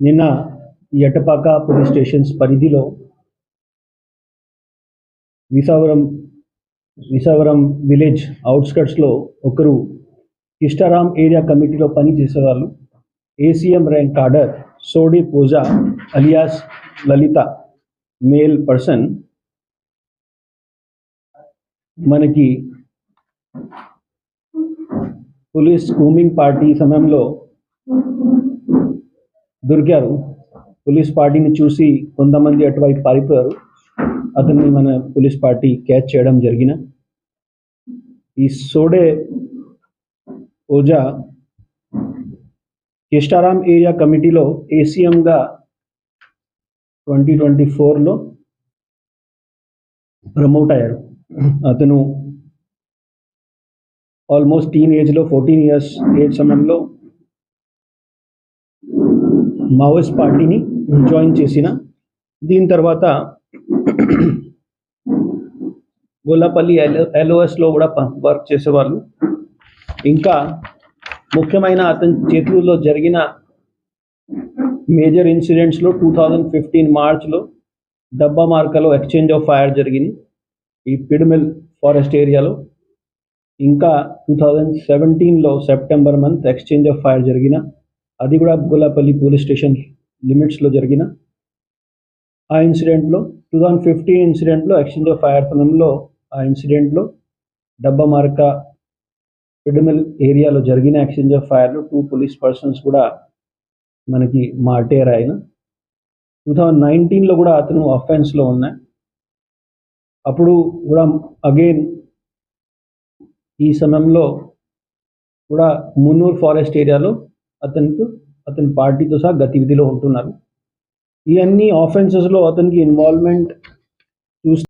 నిన్న Etapaka police stations పరిధిలో విసావరం విసావరం village అవుట్స్కట్స్లో ఒకరు కిష్టారాం ఏరియా కమిటీలో పని చేసేవాళ్ళు ACM rank cadre Sodi Puja alias Lalitha male person. మనకి పోలీస్ కూమింగ్ పార్టీ సమయంలో దొరికారు పోలీస్ పార్టీని చూసి కొంతమంది అటువైపు పారిపోయారు. అతన్ని మన పోలీస్ పార్టీ క్యాచ్ చేయడం జరిగిన. ఈ సోడే ఓజా కిష్టారాం ఏరియా కమిటీలో ఏసీఎంగా ట్వంటీ ట్వంటీ ఫోర్లో ప్రమోట్ అయ్యారు. అతను ఆల్మోస్ట్ టీన్ ఏజ్లో ఫోర్టీన్ ఇయర్స్ ఏజ్ సమయంలో మావోయిస్ట్ పార్టీని జాయిన్ చేసిన దీని తర్వాత గొల్లపల్లి ఎల్ఓఎస్లో కూడా వర్క్ చేసేవాళ్ళు. ఇంకా ముఖ్యమైన అతని చేతుల్లో జరిగిన మేజర్ ఇన్సిడెంట్స్లో టూ థౌజండ్ ఫిఫ్టీన్ మార్చ్లో డబ్బా మార్కలో ఎక్స్చేంజ్ ఆఫ్ ఫైర్ జరిగింది ఈ పిడిమిల్ ఫారెస్ట్ ఏరియాలో. ఇంకా టూ థౌజండ్ సెవెంటీన్లో September month exchange of fire జరిగిన అది కూడా గొల్లపల్లి పోలీస్ స్టేషన్ లిమిట్స్లో జరిగిన ఆ ఇన్సిడెంట్లో టూ థౌజండ్ ఫిఫ్టీన్ ఇన్సిడెంట్లో ఎక్స్చేంజ్ ఆఫ్ ఫైర్ సమయంలో ఆ ఇన్సిడెంట్లో డబ్బా మార్క పిడిమిల్ ఏరియాలో జరిగిన ఎక్స్చేంజ్ ఆఫ్ ఫైర్లో టూ పోలీస్ పర్సన్స్ కూడా మనకి మార్టేర్ అయిన టూ థౌజండ్ నైన్టీన్లో కూడా అతను అఫెన్స్లో ఉన్నాయి అప్పుడు కూడా అగైన్ ఈ సమయంలో కూడా మున్నూర్ ఫారెస్ట్ ఏరియాలో అతనితో అతని పార్టీతో సహా గతివిధిలో ఉంటున్నారు. ఇవన్నీ ఆఫెన్సెస్లో అతనికి ఇన్వాల్వ్మెంట్ చూసి